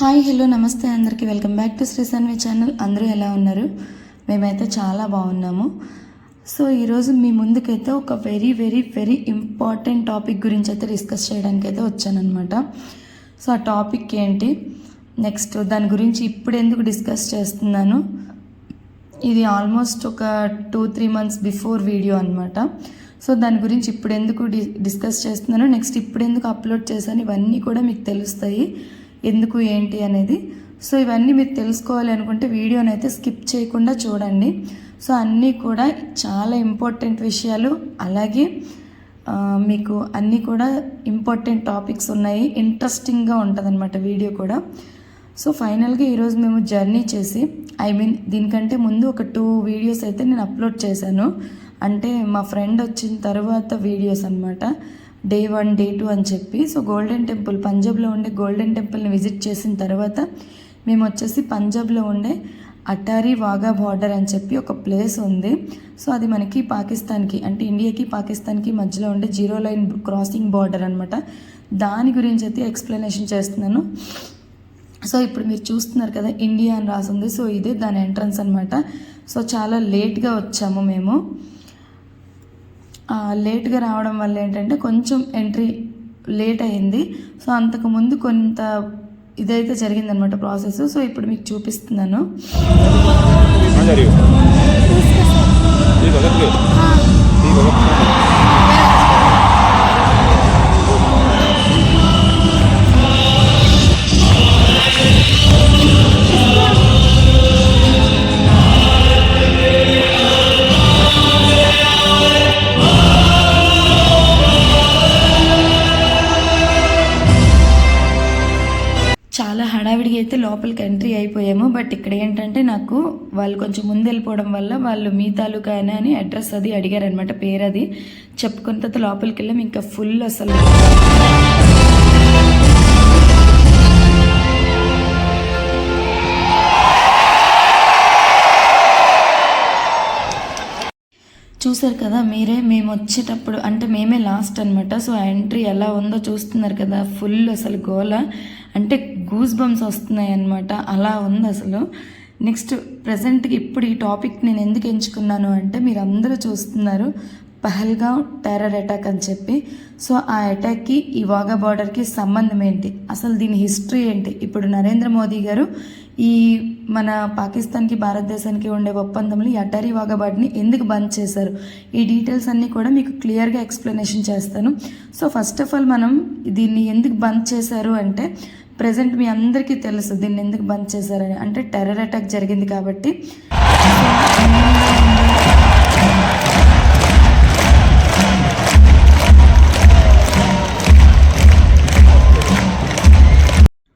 Hi hello నమస్తే అందరికీ. Welcome back to Shri Sanvi channel. అందరూ ఎలా ఉన్నారు? మేమైతే చాలా బాగున్నాము. సో ఈరోజు మీ ముందుకైతే ఒక very very very important topic గురించి అయితే డిస్కస్ చేయడానికి అయితే వచ్చానమాట సో ఆ టాపిక్ ఏంటి? నెక్స్ట్ దాని గురించి ఇప్పుడు ఎందుకు డిస్కస్ చేస్తున్నాను? ఇది ఆల్మోస్ట్ ఒక two three months before video అనమాట సో దాని గురించి ఇప్పుడు ఎందుకు డి డిస్కస్ చేస్తున్నాను? నెక్స్ట్ ఇప్పుడు ఎందుకు అప్లోడ్ చేశాను? ఇవన్నీ కూడా మీకు తెలుస్తాయి. ఎందుకు ఏంటి అనేది. సో ఇవన్నీ మీరు తెలుసుకోవాలి అనుకుంటే వీడియోని అయితే స్కిప్ చేయకుండా చూడండి. సో అన్నీ కూడా చాలా ఇంపార్టెంట్ విషయాలు. అలాగే మీకు అన్నీ కూడా ఇంపార్టెంట్ టాపిక్స్ ఉన్నాయి. ఇంట్రెస్టింగ్గా ఉంటుందన్నమాట వీడియో కూడా. సో ఫైనల్గా ఈరోజు మేము జర్నీ చేసి ఐ మీన్ దీనికంటే ముందు ఒక టూ వీడియోస్ అయితే నేను అప్లోడ్ చేశాను. అంటే మా ఫ్రెండ్ వచ్చిన తర్వాత వీడియోస్ అనమాట డే వన్ డే టూ అని చెప్పి సో గోల్డెన్ టెంపుల్ పంజాబ్లో ఉండే గోల్డెన్ టెంపుల్ని విజిట్ చేసిన తర్వాత మేము వచ్చేసి పంజాబ్లో ఉండే అటారీ వాగా బార్డర్ అని చెప్పి ఒక ప్లేస్ ఉంది. సో అది మనకి పాకిస్తాన్కి అంటే ఇండియాకి పాకిస్తాన్కి మధ్యలో ఉండే జీరో లైన్ క్రాసింగ్ బార్డర్ అనమాట దాని గురించి అయితే ఎక్స్ప్లెనేషన్ చేస్తున్నాను. సో ఇప్పుడు మీరు చూస్తున్నారు కదా ఇండియా అని రాసింది సో ఇదే దాని ఎంట్రన్స్ అనమాట సో చాలా లేట్గా వచ్చాము మేము. లేట్గా రావడం వల్ల ఏంటంటే కొంచెం ఎంట్రీ లేట్ అయింది. సో అంతకుముందు కొంత ఇదైతే జరిగిందనమాట ప్రాసెస్. సో ఇప్పుడు మీకు చూపిస్తున్నాను. వాళ్ళు కొంచెం ముందు వెళ్ళిపోవడం వల్ల వాళ్ళు మీ తాలూకా అయినా అని అడ్రస్ అది అడిగారు అనమాట పేరు అది చెప్పుకున్న తర్వాత లోపలికి వెళ్ళాం ఇంకా ఫుల్ అసలు. చూసారు కదా మీరే మేము వచ్చేటప్పుడు అంటే మేమే లాస్ట్ అనమాట సో ఎంట్రీ ఎలా ఉందో చూస్తున్నారు కదా ఫుల్ అసలు గోల. అంటే గూస్ బంప్స్ వస్తున్నాయి అనమాట అలా ఉంది అసలు. నెక్స్ట్ ప్రజెంట్కి ఇప్పుడు ఈ టాపిక్ నేను ఎందుకు ఎంచుకున్నాను అంటే మీరు అందరూ చూస్తున్నారు పహల్గావ్ టెర్రర్ అటాక్ అని చెప్పి. సో ఆ అటాక్కి ఈ వాగా బార్డర్కి సంబంధం ఏంటి? అసలు దీని హిస్టరీ ఏంటి? ఇప్పుడు నరేంద్ర మోదీ గారు ఈ మన పాకిస్తాన్కి భారతదేశానికి ఉండే ఒప్పందంలో ఈ అటారీ వాగాబాడ్ని ఎందుకు బంద్ చేశారు? ఈ డీటెయిల్స్ అన్నీ కూడా మీకు క్లియర్గా ఎక్స్ప్లెనేషన్ చేస్తాను. సో ఫస్ట్ ఆఫ్ ఆల్ మనం దీన్ని ఎందుకు బంద్ చేశారు అంటే ప్రజెంట్ మీ అందరికీ తెలుసు దీన్ని ఎందుకు బంద్ చేశారని. అంటే టెర్రర్ అటాక్ జరిగింది కాబట్టి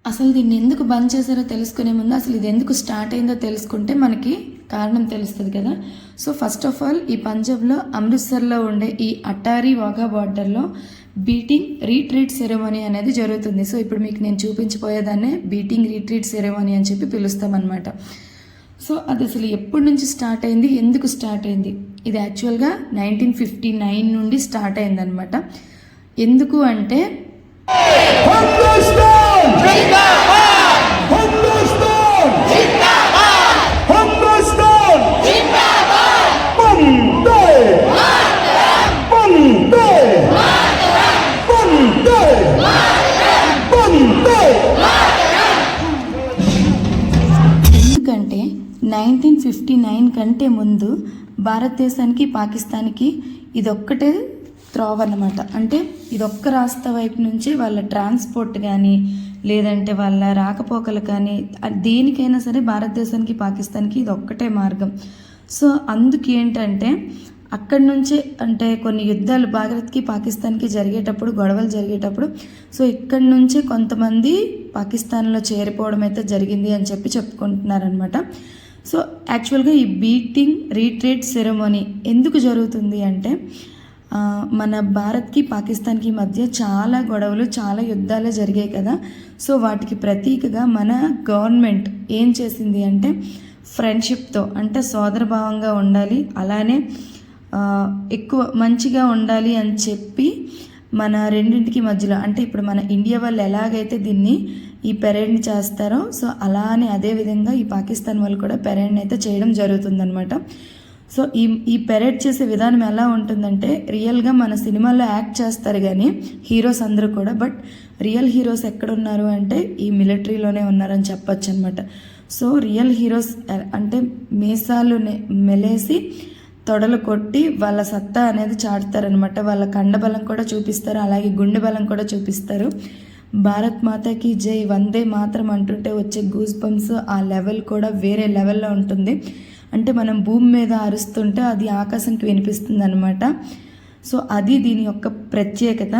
అసలు దీన్ని ఎందుకు బంద్ చేశారో తెలుసుకునే ముందు అసలు ఇది ఎందుకు స్టార్ట్ అయిందో తెలుసుకుంటే మనకి కారణం తెలుస్తుంది కదా. సో ఫస్ట్ ఆఫ్ ఆల్ ఈ పంజాబ్లో అమృత్సర్లో ఉండే ఈ అటారీ వాఘా బార్డర్లో బీటింగ్ రీట్రీట్ సెరమనీ అనేది జరుగుతుంది. సో ఇప్పుడు మీకు నేను చూపించిపోయేదాన్నే బీటింగ్ రీట్రీట్ సెరమనీ అని చెప్పి పిలుస్తామన్నమాట. సో అది అసలు ఎప్పటి నుంచి స్టార్ట్ అయింది? ఎందుకు స్టార్ట్ అయింది? ఇది యాక్చువల్గా నైన్టీన్ ఫిఫ్టీ నైన్ నుండి స్టార్ట్ అయిందనమాట ఎందుకు అంటే నైన్టీన్ ఫిఫ్టీ నైన్ కంటే ముందు భారతదేశానికి పాకిస్తాన్కి ఇదొక్కటే త్రోవ్ అన్నమాట అంటే ఇదొక్క రాష్ట్ర వైపు నుంచి వాళ్ళ ట్రాన్స్పోర్ట్ కానీ లేదంటే వాళ్ళ రాకపోకలు కానీ దేనికైనా సరే భారతదేశానికి పాకిస్తాన్కి ఇది ఒక్కటే మార్గం. సో అందుకు ఏంటంటే అక్కడి నుంచే అంటే కొన్ని యుద్ధాలు భారత్కి పాకిస్తాన్కి జరిగేటప్పుడు గొడవలు జరిగేటప్పుడు సో ఇక్కడి నుంచే కొంతమంది పాకిస్తాన్లో చేరిపోవడం అయితే జరిగింది అని చెప్పి చెప్పుకుంటున్నారనమాట సో యాక్చువల్గా ఈ బీటింగ్ రీట్రీట్ సెరమోనీ ఎందుకు జరుగుతుంది అంటే మన భారత్కి పాకిస్తాన్కి మధ్య చాలా గొడవలు చాలా యుద్ధాలు జరిగాయి కదా. సో వాటికి ప్రతీకగా మన గవర్నమెంట్ ఏం చేసింది అంటే ఫ్రెండ్షిప్తో అంటే సోదరభావంగా ఉండాలి అలానే ఎక్కువ మంచిగా ఉండాలి అని చెప్పి మన రెండింటికి మధ్యలో అంటే ఇప్పుడు మన ఇండియా వాళ్ళు ఎలాగైతే దీన్ని ఈ పెరేడ్ని చేస్తారో సో అలానే అదే విధంగా ఈ పాకిస్తాన్ వాళ్ళు కూడా పెరేడ్ని అయితే చేయడం జరుగుతుందన్నమాట. సో ఈ ఈ పెరేడ్ చేసే విధానం ఎలా ఉంటుందంటే రియల్గా మన సినిమాలో యాక్ట్ చేస్తారు కానీ హీరోస్ అందరూ కూడా బట్ రియల్ హీరోస్ ఎక్కడున్నారు అంటే ఈ మిలిటరీలోనే ఉన్నారని చెప్పొచ్చు అనమాట సో రియల్ హీరోస్ అంటే మీసాలు మెలేసి తొడలు కొట్టి వాళ్ళ సత్తా అనేది చాటుతారనమాట. వాళ్ళ కండబలం కూడా చూపిస్తారు అలాగే గుండె బలం కూడా చూపిస్తారు. భారత్ మాతకి జై వందే మాత్రం అంటుంటే వచ్చే గూస్ బంప్స్ ఆ లెవెల్ కూడా వేరే లెవెల్లో ఉంటుంది. అంటే మనం భూమి మీద అరుస్తుంటే అది ఆకాశంకి వినిపిస్తుంది అనమాట సో అది దీని యొక్క ప్రత్యేకత.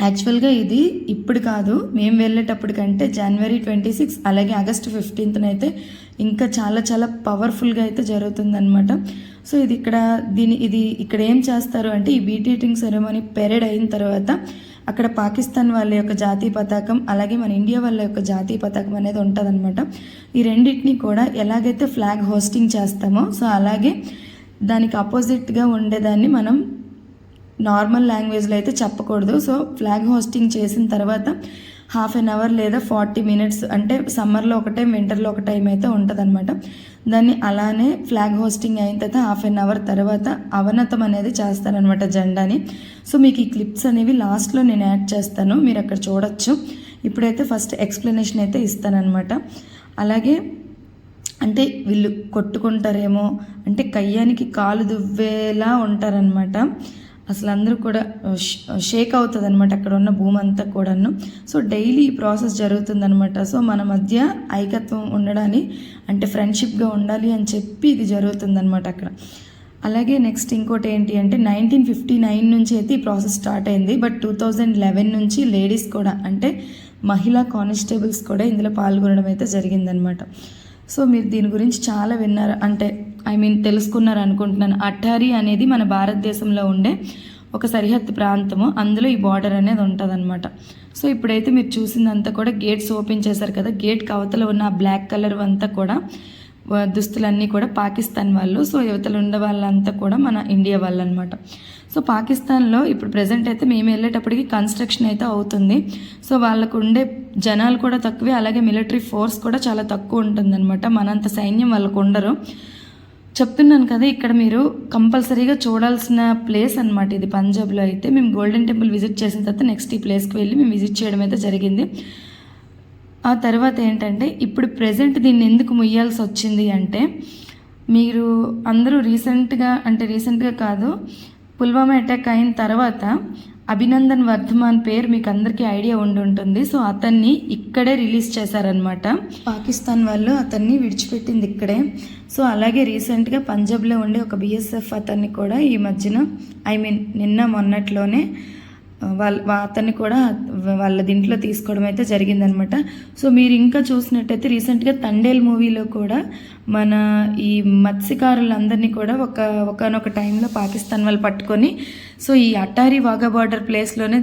యాక్చువల్గా ఇది ఇప్పుడు కాదు మేము వెళ్ళేటప్పటికంటే జనవరి ట్వంటీ సిక్స్ అలాగే ఆగస్టు ఫిఫ్టీన్త్న అయితే ఇంకా చాలా చాలా పవర్ఫుల్గా అయితే జరుగుతుందనమాట సో ఇది ఇక్కడ దీని ఇది ఇక్కడ ఏం చేస్తారు అంటే ఈ బీటీటింగ్ సెరమనీ పెరేడ్ అయిన తర్వాత అక్కడ పాకిస్తాన్ వాళ్ళ యొక్క జాతీయ పతాకం అలాగే మన ఇండియా వాళ్ళ యొక్క జాతీయ పతాకం అనేది ఉంటుందన్నమాట. ఈ రెండింటిని కూడా ఎలాగైతే ఫ్లాగ్ హోస్టింగ్ చేస్తామో సో అలాగే దానికి అపోజిట్గా ఉండేదాన్ని మనం నార్మల్ లాంగ్వేజ్లో అయితే చెప్పకూడదు. సో ఫ్లాగ్ హోస్టింగ్ చేసిన తర్వాత హాఫ్ అన్ అవర్ లేదా ఫార్టీ మినిట్స్ అంటే సమ్మర్లో ఒక టైం వింటర్లో ఒక టైం అయితే ఉంటుంది దాన్ని అలానే ఫ్లాగ్ హోస్టింగ్ అయిన తర్వాత హాఫ్ అన్ అవర్ తర్వాత అవనతం అనేది చేస్తారనమాట జెండాని. సో మీకు ఈ క్లిప్స్ అనేవి లాస్ట్లో నేను యాడ్ చేస్తాను మీరు అక్కడ చూడొచ్చు. ఇప్పుడైతే ఫస్ట్ ఎక్స్ప్లెనేషన్ అయితే ఇస్తానమాట అలాగే అంటే వీళ్ళు కొట్టుకుంటారేమో అంటే కయ్యానికి కాలు దువ్వేలా ఉంటారనమాట అసలు అందరూ కూడా షేక్ అవుతుంది అనమాట అక్కడ ఉన్న భూమి అంతా కూడాను. సో డైలీ ఈ ప్రాసెస్ జరుగుతుందనమాట సో మన మధ్య ఐకత్వం ఉండడాన్ని అంటే ఫ్రెండ్షిప్గా ఉండాలి అని చెప్పి ఇది జరుగుతుందనమాట అక్కడ. అలాగే నెక్స్ట్ ఇంకోటి ఏంటి అంటే నైన్టీన్ ఫిఫ్టీ నైన్ నుంచి అయితే ఈ ప్రాసెస్ స్టార్ట్ అయింది. బట్ టూ థౌజండ్ లెవెన్ నుంచి లేడీస్ కూడా అంటే మహిళా కానిస్టేబుల్స్ కూడా ఇందులో పాల్గొనడం అయితే జరిగిందనమాట సో మీరు దీని గురించి చాలా విన్నారు. అంటే ఐ మీన్ తెలుసుకున్నారు అనుకుంటున్నాను. అట్టారి అనేది మన భారతదేశంలో ఉండే ఒక సరిహద్దు ప్రాంతము. అందులో ఈ బార్డర్ అనేది ఉంటుందన్నమాట. సో ఇప్పుడైతే మీరు చూసిందంతా కూడా గేట్స్ ఓపెన్ చేశారు కదా. గేట్ కవతల ఉన్న ఆ బ్లాక్ కలర్ అంతా కూడా దుస్తులన్నీ కూడా పాకిస్తాన్ వాళ్ళు సో యువతలు ఉండే వాళ్ళంతా కూడా మన ఇండియా వాళ్ళు అనమాట సో పాకిస్తాన్లో ఇప్పుడు ప్రజెంట్ అయితే మేము వెళ్ళేటప్పటికి కన్స్ట్రక్షన్ అయితే అవుతుంది. సో వాళ్ళకు ఉండే జనాలు కూడా తక్కువే. అలాగే మిలిటరీ ఫోర్స్ కూడా చాలా తక్కువ ఉంటుందన్నమాట. మనంత సైన్యం వాళ్ళకు ఉండరు. చెప్తున్నాను కదా ఇక్కడ మీరు కంపల్సరీగా చూడాల్సిన ప్లేస్ అనమాట ఇది. పంజాబ్లో అయితే మేము గోల్డెన్ టెంపుల్ విజిట్ చేసిన తర్వాత నెక్స్ట్ ఈ ప్లేస్కి వెళ్ళి మేము విజిట్ చేయడం అయితే జరిగింది. ఆ తర్వాత ఏంటంటే ఇప్పుడు ప్రజెంట్ దీన్ని ఎందుకు ముయ్యాల్సి వచ్చింది అంటే మీరు అందరూ రీసెంట్గా అంటే రీసెంట్గా కాదు పుల్వామా అటాక్ అయిన తర్వాత అభినందన్ వర్ధమాన్ పేరు మీకు అందరికీ ఐడియా ఉండి ఉంటుంది సో అతన్ని ఇక్కడే రిలీజ్ చేశారనమాట పాకిస్తాన్ వాళ్ళు అతన్ని విడిచిపెట్టింది ఇక్కడే. సో అలాగే రీసెంట్గా పంజాబ్లో ఉండే ఒక బిఎస్ఎఫ్ అతన్ని కూడా ఈ మధ్యన ఐ మీన్ నిన్న మొన్నట్లోనే వాళ్ళ అతన్ని కూడా వాళ్ళ దీంట్లో తీసుకోవడం అయితే జరిగిందనమాట. సో మీరు ఇంకా చూసినట్టయితే రీసెంట్గా తండేల్ మూవీలో కూడా మన ఈ మత్స్యకారులందరినీ కూడా ఒక ఒకనొక టైంలో పాకిస్తాన్ వాళ్ళు పట్టుకొని సో ఈ అటారీ వాఘా బార్డర్ ప్లేస్లోనే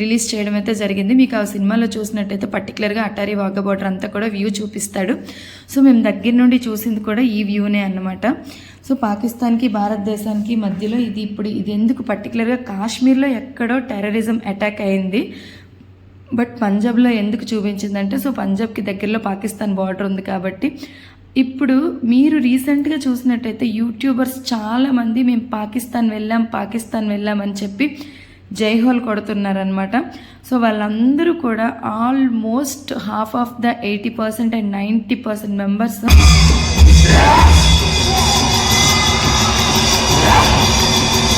రిలీజ్ చేయడం అయితే జరిగింది. మీకు ఆ సినిమాలో చూసినట్టయితే పర్టికులర్గా అటారీ వాఘా బార్డర్ అంతా కూడా వ్యూ చూపిస్తాడు. సో మేము దగ్గర నుండి చూసింది కూడా ఈ వ్యూనే అన్నమాట. సో పాకిస్తాన్కి భారతదేశానికి మధ్యలో ఇది ఇప్పుడు ఇది ఎందుకు పర్టికులర్గా కాశ్మీర్లో ఎక్కడో టెర్రరిజం అటాక్ అయింది. బట్ పంజాబ్లో ఎందుకు చూపించిందంటే సో పంజాబ్కి దగ్గరలో పాకిస్తాన్ బార్డర్ ఉంది కాబట్టి. ఇప్పుడు మీరు రీసెంట్గా చూసినట్టయితే యూట్యూబర్స్ చాలామంది మేము పాకిస్తాన్ వెళ్ళాం పాకిస్తాన్ వెళ్ళాం అని చెప్పి జైహోల్ కొడుతున్నారనమాట సో వాళ్ళందరూ కూడా almost half of the eighty percent and ninety percent members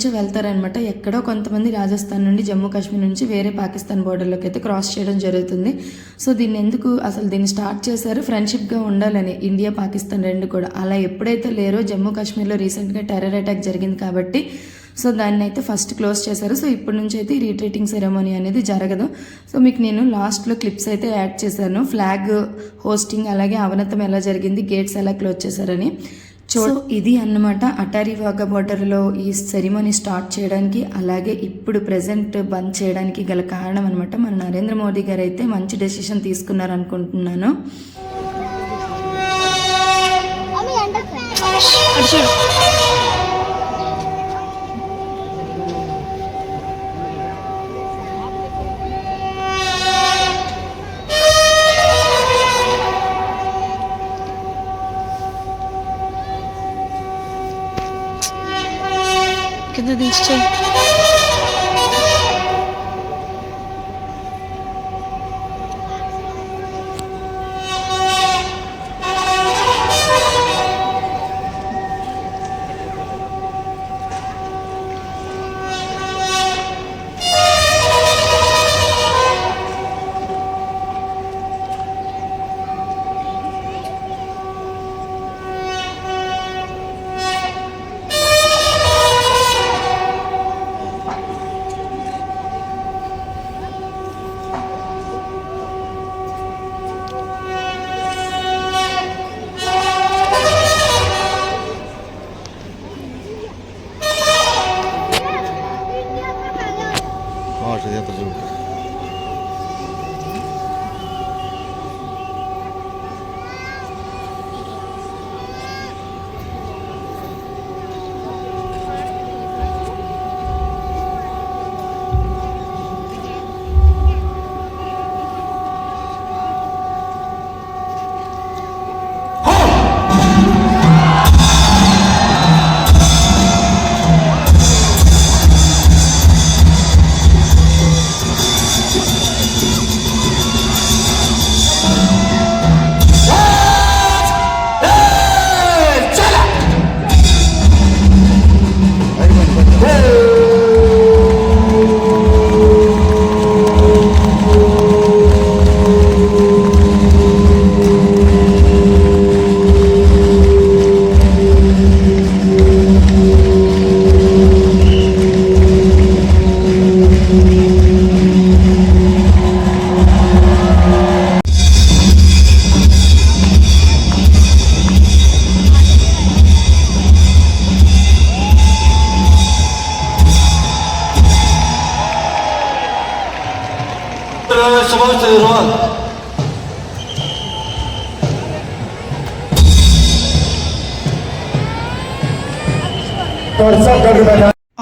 నుంచి వెళ్తారనమాట ఎక్కడో కొంతమంది రాజస్థాన్ నుండి జమ్మూ కాశ్మీర్ నుంచి వేరే పాకిస్తాన్ బోర్డర్లోకి అయితే క్రాస్ చేయడం జరుగుతుంది. సో దీన్ని ఎందుకు అసలు దీన్ని స్టార్ట్ చేశారు? ఫ్రెండ్షిప్గా ఉండాలని ఇండియా పాకిస్తాన్ రెండు కూడా. అలా ఎప్పుడైతే లేరో జమ్మూ కాశ్మీర్లో రీసెంట్గా టెర్రర్ అటాక్ జరిగింది కాబట్టి సో దాన్ని అయితే ఫస్ట్ క్లోజ్ చేశారు. సో ఇప్పటి నుంచి అయితే ఈ రీట్రీటింగ్ సెరమనీ అనేది జరగదు. సో మీకు నేను లాస్ట్లో క్లిప్స్ అయితే యాడ్ చేశాను. ఫ్లాగ్ హోస్టింగ్ అలాగే అవనతం ఎలా జరిగింది గేట్స్ ఎలా క్లోజ్ చేశారని. చూ ఇది అన్నమాట అటారీ వాగా బార్డర్లో ఈ సెరిమనీ స్టార్ట్ చేయడానికి అలాగే ఇప్పుడు ప్రజెంట్ బంద్ చేయడానికి గల కారణం అనమాట మన నరేంద్ర మోదీ గారు అయితే మంచి డెసిషన్ తీసుకున్నారు అనుకుంటున్నాను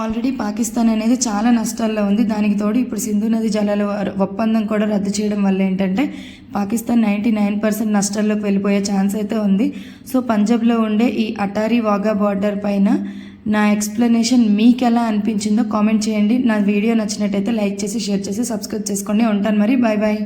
ఆల్రెడీ పాకిస్తాన్ అనేది చాలా నష్టాల్లో ఉంది. దానికి తోడు ఇప్పుడు సింధు నది జలాల ఒప్పందం కూడా రద్దు చేయడం వల్ల ఏంటంటే పాకిస్తాన్ నైంటీ నైన్ పర్సెంట్ నష్టాల్లోకి వెళ్ళిపోయే ఛాన్స్ అయితే ఉంది. సో పంజాబ్లో ఉండే ఈ అటారీ వాగా బార్డర్ పైన నా ఎక్స్ప్లెనేషన్ మీకు ఎలా అనిపించిందో కామెంట్ చేయండి. నా వీడియో నచ్చినట్టయితే లైక్ చేసి షేర్ చేసి సబ్స్క్రైబ్ చేసుకోండి. ఉంటాను మరి. Bye bye.